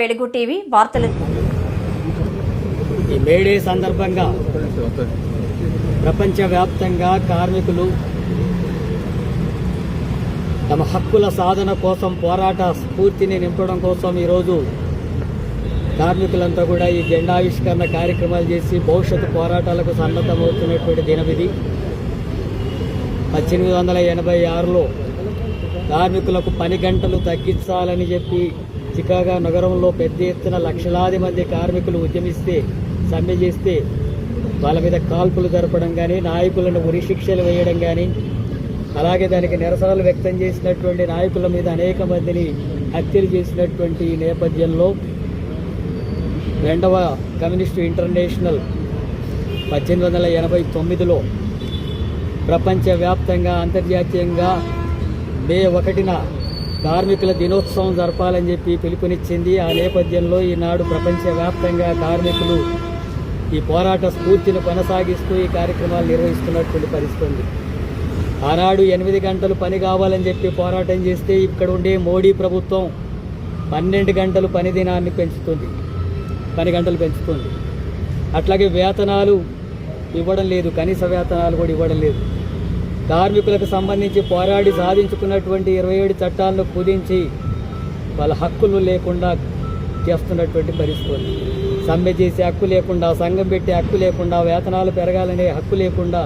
వెలుగు టీవీ వార్తలు. ఈ మేడే సందర్భంగా ప్రపంచవ్యాప్తంగా కార్మికులు తమ హక్కుల సాధన కోసం పోరాట స్ఫూర్తిని నింపడం కోసం ఈరోజు కార్మికులంతా కూడా ఈ జెండావిష్కరణ కార్యక్రమాలు చేసి భవిష్యత్తు పోరాటాలకు సన్నద్ధమవుతున్నటువంటి దినం పద్దెనిమిది వందల ఎనభై ఆరులో కార్మికులకు పని గంటలు తగ్గించాలని చెప్పి చికాగా నగరంలో పెద్ద ఎత్తున లక్షలాది మంది కార్మికులు ఉద్యమిస్తే సమ్మె చేస్తే వాళ్ళ మీద కాల్పులు జరపడం కానీ నాయకులను ఉరిశిక్షలు వేయడం కానీ అలాగే దానికి నిరసనలు వ్యక్తం చేసినటువంటి నాయకుల మీద అనేక మందిని హత్యలు చేసినటువంటి నేపథ్యంలో రెండవ కమ్యూనిస్టు ఇంటర్నేషనల్ పద్దెనిమిది వందల ఎనభై తొమ్మిదిలో ప్రపంచవ్యాప్తంగా అంతర్జాతీయంగా మే ఒకటిన కార్మికుల దినోత్సవం జరపాలని చెప్పి పిలుపునిచ్చింది. ఆ నేపథ్యంలో ఈనాడు ప్రపంచవ్యాప్తంగా కార్మికులు ఈ పోరాట స్ఫూర్తిని కొనసాగిస్తూ ఈ కార్యక్రమాలు నిర్వహిస్తున్నటువంటి పరిస్థితి ఉంది ఆనాడు ఎనిమిది గంటలు పని కావాలని చెప్పి పోరాటం చేస్తే ఇక్కడ ఉండే మోడీ ప్రభుత్వం పన్నెండు గంటలు పని దినాన్ని పెంచుతుంది. పని గంటలు పెంచుతుంది. అట్లాగే వేతనాలు ఇవ్వడం లేదు. కనీస వేతనాలు కూడా ఇవ్వడం లేదు. కార్మికులకు సంబంధించి పోరాడి సాధించుకున్నటువంటి ఇరవై ఏడు చట్టాలను కుదించి వాళ్ళ హక్కులు లేకుండా చేస్తున్నటువంటి పరిస్థితి. సమ్మె చేసే హక్కు లేకుండా సంఘం పెట్టే హక్కు లేకుండా వేతనాలు పెరగాలనే హక్కు లేకుండా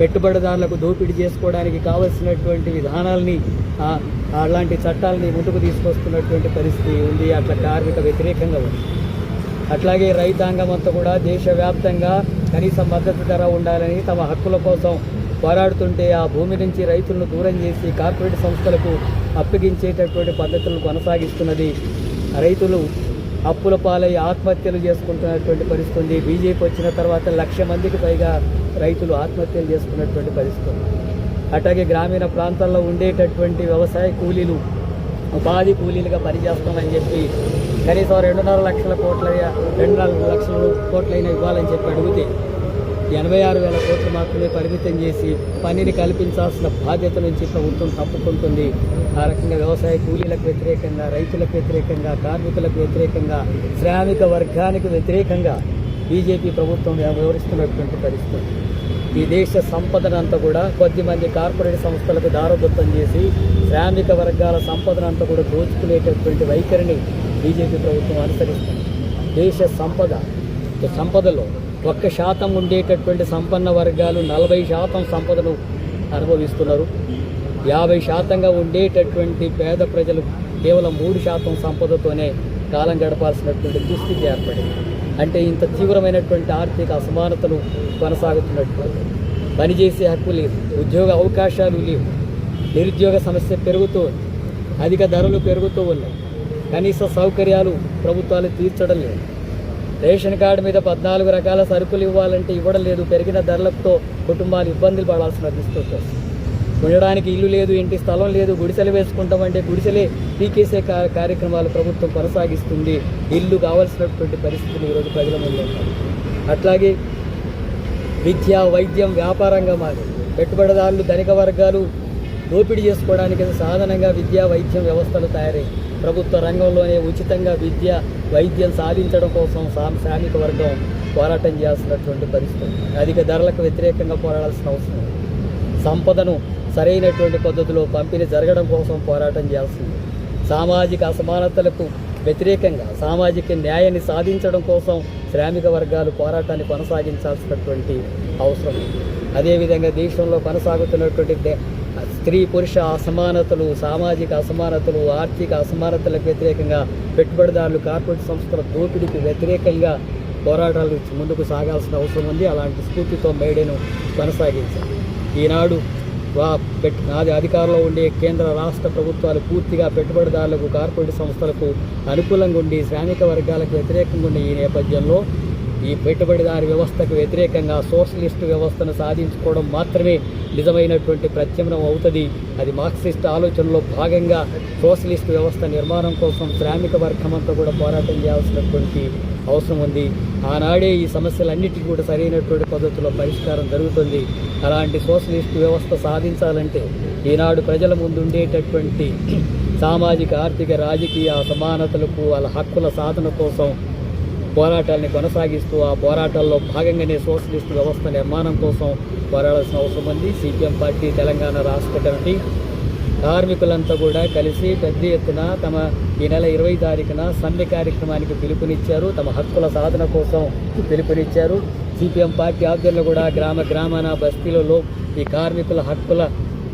పెట్టుబడిదారులకు దోపిడీ చేసుకోవడానికి కావలసినటువంటి విధానాలని అలాంటి చట్టాలని ముందుకు తీసుకొస్తున్నటువంటి పరిస్థితి ఉంది. అట్లా కార్మిక వ్యతిరేకంగా ఉంది. అట్లాగే రైతాంగం అంతా కూడా దేశవ్యాప్తంగా కనీస మద్దతు ధర ఉండాలని తమ హక్కుల కోసం పోరాడుతుంటే ఆ భూమి నుంచి రైతులను దూరం చేసి కార్పొరేట్ సంస్థలకు అప్పగించేటటువంటి పద్ధతులను కొనసాగిస్తున్నది. రైతులు అప్పుల పాలై ఆత్మహత్యలు చేసుకుంటున్నటువంటి పరిస్థితి ఉంది. బీజేపీ వచ్చిన తర్వాత లక్ష మందికి పైగా రైతులు ఆత్మహత్యలు చేసుకున్నటువంటి పరిస్థితి అట్లాగే గ్రామీణ ప్రాంతాల్లో ఉండేటటువంటి వ్యవసాయ కూలీలు ఉపాధి కూలీలుగా పనిచేస్తామని చెప్పి కనీసం రెండున్నర లక్షల కోట్ల రెండున్నర లక్షల కోట్లైనా ఇవ్వాలని చెప్పి అడిగితే ఎనభై ఆరు వేల కోట్లు మాత్రమే పరిమితం చేసి పనిని కల్పించాల్సిన బాధ్యత నుంచి ప్రభుత్వం తప్పుకుంటుంది. ఆ రకంగా వ్యవసాయ కూలీలకు వ్యతిరేకంగా రైతులకు వ్యతిరేకంగా కార్మికులకు వ్యతిరేకంగా శ్రామిక వర్గానికి వ్యతిరేకంగా బీజేపీ ప్రభుత్వం వ్యవహరిస్తున్నటువంటి పరిస్థితి. ఈ దేశ సంపదనంతా కూడా కొద్దిమంది కార్పొరేట్ సంస్థలకు దారదత్తం చేసి శ్రామిక వర్గాల సంపదనంతా కూడా దోచుకునేటటువంటి వైఖరిని బీజేపీ ప్రభుత్వం అనుసరిస్తుంది. దేశ సంపద సంపదలో ఒక్క శాతం ఉండేటటువంటి సంపన్న వర్గాలు నలభై శాతం సంపదను అనుభవిస్తున్నారు. యాభై శాతంగా ఉండేటటువంటి పేద ప్రజలు కేవలం మూడు శాతం సంపదతోనే కాలం గడపాల్సినటువంటి దుస్థితి ఏర్పడింది. అంటే ఇంత తీవ్రమైనటువంటి ఆర్థిక అసమానతలు కొనసాగుతున్నట్టు పనిచేసే హక్కు లేదు ఉద్యోగ అవకాశాలు లేవు నిరుద్యోగ సమస్య పెరుగుతూ ఉంది అధిక ధరలు పెరుగుతూ ఉన్నాయి. కనీస సౌకర్యాలు ప్రభుత్వాలు తీర్చడం లేదు. రేషన్ కార్డు మీద పద్నాలుగు రకాల సరుకులు ఇవ్వాలంటే ఇవ్వడం లేదు. పెరిగిన ధరలతో కుటుంబాలు ఇబ్బందులు పడాల్సిన పరిస్థితి ఉండడానికి ఇల్లు లేదు ఇంటి స్థలం లేదు గుడిసెలు వేసుకుంటామంటే గుడిసెలే పీకేసే కార్యక్రమాలు ప్రభుత్వం కొనసాగిస్తుంది. ఇల్లు కావాల్సినటువంటి పరిస్థితులు ఈరోజు ప్రజల ముందు అట్లాగే విద్య వైద్యం వ్యాపారంగా మారి పెట్టుబడిదారులు ధనిక వర్గాలు దోపిడీ చేసుకోవడానికి సాధనంగా విద్యా వైద్యం వ్యవస్థలు తయారై ప్రభుత్వ రంగంలోనే ఉచితంగా విద్య వైద్యం సాధించడం కోసం సా- శ్రామిక వర్గం పోరాటం చేయాల్సినటువంటి పరిస్థితి. అధిక ధరలకు వ్యతిరేకంగా పోరాడాల్సిన అవసరం సంపదను సరైనటువంటి పద్ధతిలో పంపిణీ జరగడం కోసం పోరాటం చేయాల్సింది. సామాజిక అసమానతలకు వ్యతిరేకంగా సామాజిక న్యాయాన్ని సాధించడం కోసం శ్రామిక వర్గాలు పోరాటాన్ని కొనసాగించాల్సినటువంటి అవసరం అదేవిధంగా దేశంలో కొనసాగుతున్నటువంటి దే- స్త్రీ పురుష అసమానతలు సామాజిక అసమానతలు ఆర్థిక అసమానతలకు వ్యతిరేకంగా పెట్టుబడిదారులు కార్పొరేట్ సంస్థల దోపిడీకి వ్యతిరేకంగా పోరాటాలు ముందుకు సాగాల్సిన అవసరం ఉంది. అలాంటి స్ఫూర్తితో మేడేను కొనసాగించాలి ఈనాడు వా పెట్ నాది అధికారంలో ఉండే కేంద్ర రాష్ట్ర ప్రభుత్వాలు పూర్తిగా పెట్టుబడిదారులకు కార్పొరేట్ సంస్థలకు అనుకూలంగా ఉండి శ్రామిక వర్గాలకు వ్యతిరేకంగా ఉండే ఈ నేపథ్యంలో ఈ పెట్టుబడిదారి వ్యవస్థకు వ్యతిరేకంగా సోషలిస్ట్ వ్యవస్థను సాధించుకోవడం మాత్రమే నిజమైనటువంటి ప్రత్యమ్నం అవుతుంది. అది మార్క్సిస్ట్ ఆలోచనలో భాగంగా సోషలిస్ట్ వ్యవస్థ నిర్మాణం కోసం శ్రామిక వర్గం అంతా కూడా పోరాటం చేయాల్సినటువంటి అవసరం ఉంది. ఆనాడే ఈ సమస్యలన్నిటికీ కూడా సరైనటువంటి పద్ధతిలో పరిష్కారం జరుగుతుంది. అలాంటి సోషలిస్ట్ వ్యవస్థ సాధించాలంటే ఈనాడు ప్రజల ముందుండేటటువంటి సామాజిక ఆర్థిక రాజకీయ అసమానతలకు వాళ్ళ హక్కుల సాధన కోసం పోరాటాల్ని కొనసాగిస్తూ ఆ పోరాటాల్లో భాగంగానే సోషలిస్ట్ వ్యవస్థ నిర్మాణం కోసం పోరాడాల్సిన అవసరం ఉంది. సిపిఎం పార్టీ తెలంగాణ రాష్ట్ర కమిటీ కార్మికులంతా కూడా కలిసి పెద్ద ఎత్తున తమ ఈ నెల ఇరవై తారీఖున సమ్మె కార్యక్రమానికి పిలుపునిచ్చారు. తమ హక్కుల సాధన కోసం పిలుపునిచ్చారు. సిపిఎం పార్టీ ఆధ్వర్యంలో కూడా గ్రామ గ్రామాన బస్తీలలో ఈ కార్మికుల హక్కుల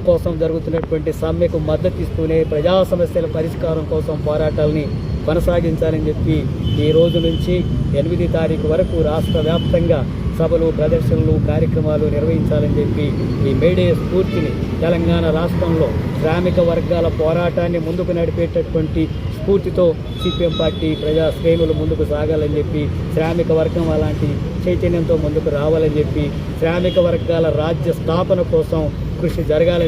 కోసం జరుగుతున్నటువంటి సమ్మెకు మద్దతు ఇస్తూనే ప్రజా సమస్యల పరిష్కారం కోసం పోరాటాలని కొనసాగించాలని చెప్పి ఈ రోజు నుంచి ఎనిమిది తారీఖు వరకు రాష్ట్ర వ్యాప్తంగా సభలు ప్రదర్శనలు కార్యక్రమాలు నిర్వహించాలని చెప్పి ఈ మేడే స్ఫూర్తిని తెలంగాణ రాష్ట్రంలో శ్రామిక వర్గాల పోరాటాన్ని ముందుకు నడిపేటటువంటి స్ఫూర్తితో సిపిఎం పార్టీ ప్రజా శ్రేణులు ముందుకు సాగాలని చెప్పి శ్రామిక వర్గం అలాంటి చైతన్యంతో ముందుకు రావాలని చెప్పి శ్రామిక వర్గాల రాజ్య స్థాపన కోసం కృషి జరగాలని